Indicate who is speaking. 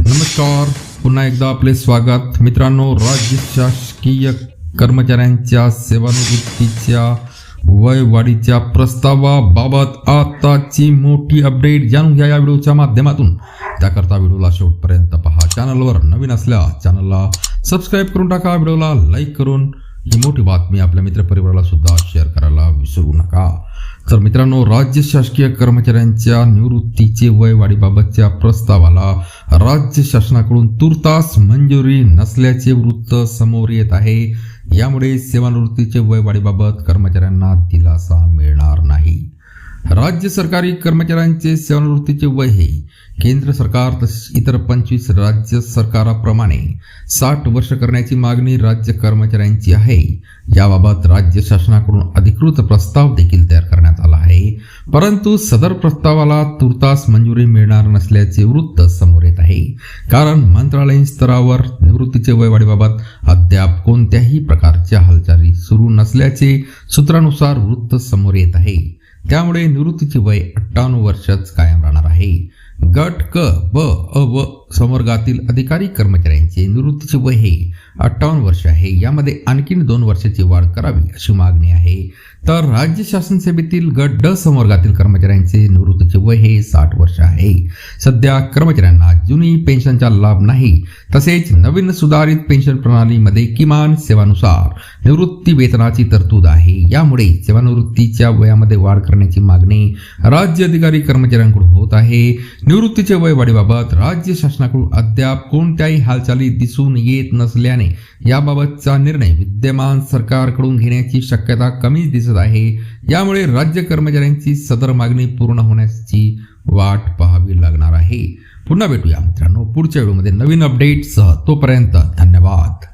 Speaker 1: नमस्कार. पुन्हा एकदा आपले स्वागत. मित्रांनो राज्य शासकीय कर्मचाऱ्यांच्या सेवानिवृत्तीच्या वयवाढीच्या प्रस्तावाबाबत आताची मोठी अपडेट जाणून घ्या या व्हिडिओच्या माध्यमातून. त्याकरता व्हिडिओला शेवटपर्यंत पहा. चॅनलवर नवीन असल्या चॅनलला सबस्क्राईब करून टाका. व्हिडिओला लाईक करून ही मोठी बातमी आपल्या मित्रपरिवाराला सुद्धा शेअर करायला विसरू नका. तर मित्रांनो राज्य शासकीय कर्मचाऱ्यांच्या निवृत्तीचे वय वाढीबाबतच्या प्रस्तावाला राज्य शासनाकडून तुर्तास मंजुरी नसल्याचे वृत्त समोर येत आहे. यामुळे सेवानिवृत्तीचे वय वाढीबाबत कर्मचाऱ्यांना दिलासा मिळणार नाही. राज्य सरकारी कर्मचाऱ्यांचे सेवानिवृत्तीचे वय हे केंद्र सरकार तसेच इतर पंचवीस राज्य सरकाराप्रमाणे साठ वर्ष करण्याची मागणी राज्य कर्मचाऱ्यांची आहे. याबाबत राज्य शासनाकडून अधिकृत प्रस्ताव देखील तयार करण्यात आला आहे. परंतु सदर प्रस्तावाला तुर्तास मंजुरी मिळणार नसल्याचे वृत्त समोर येत आहे. कारण मंत्रालयीन स्तरावर निवृत्तीचे वय वाढीबाबत अद्याप कोणत्याही प्रकारच्या हालचाली सुरू नसल्याचे सूत्रानुसार वृत्त समोर येत आहे. त्यामुळे निवृत्तीचे वय अठ्ठावन्न वर्षच कायम राहणार आहे. गट क ब अ व संवर्गातील अधिकारी कर्मचाऱ्यांचे निवृत्तीचे वय हे अठ्ठावन्न वर्ष आहे. यामध्ये आणखीन दोन वर्षाची वाढ करावी अशी मागणी आहे. तर राज्य शासन सेवेतील गट ड संवर्गातील कर्मचाऱ्यांचे निवृत्तीचे वय हे साठ वर्ष आहे. सध्या कर्मचाऱ्यांना जुनी पेन्शनचा लाभ नाही. तसेच नवीन सुधारित पेन्शन प्रणालीमध्ये किमान सेवानुसार निवृत्ती वेतनाची तरतूद आहे. यामुळे सेवानिवृत्तीच्या वयामध्ये वाढ करण्याची मागणी राज्य अधिकारी कर्मचाऱ्यांकडून होत आहे. निवृत्तीचे वय वाढीबाबत राज्य शासनाकडून अद्याप कोणत्याही हालचाली दिसून येत नसल्याने याबाबतचा निर्णय विद्यमान सरकारकडून घेण्याची शक्यता कमीच दिसत आहे. यामुळे राज्य कर्मचाऱ्यांची सदर मागणी पूर्ण होण्याची वाट पाहावी लागणार आहे. पुन्हा भेटूया मित्रांनो पुढच्या व्हिडिओमध्ये नवीन अपडेटसह तोपर्यंत धन्यवाद.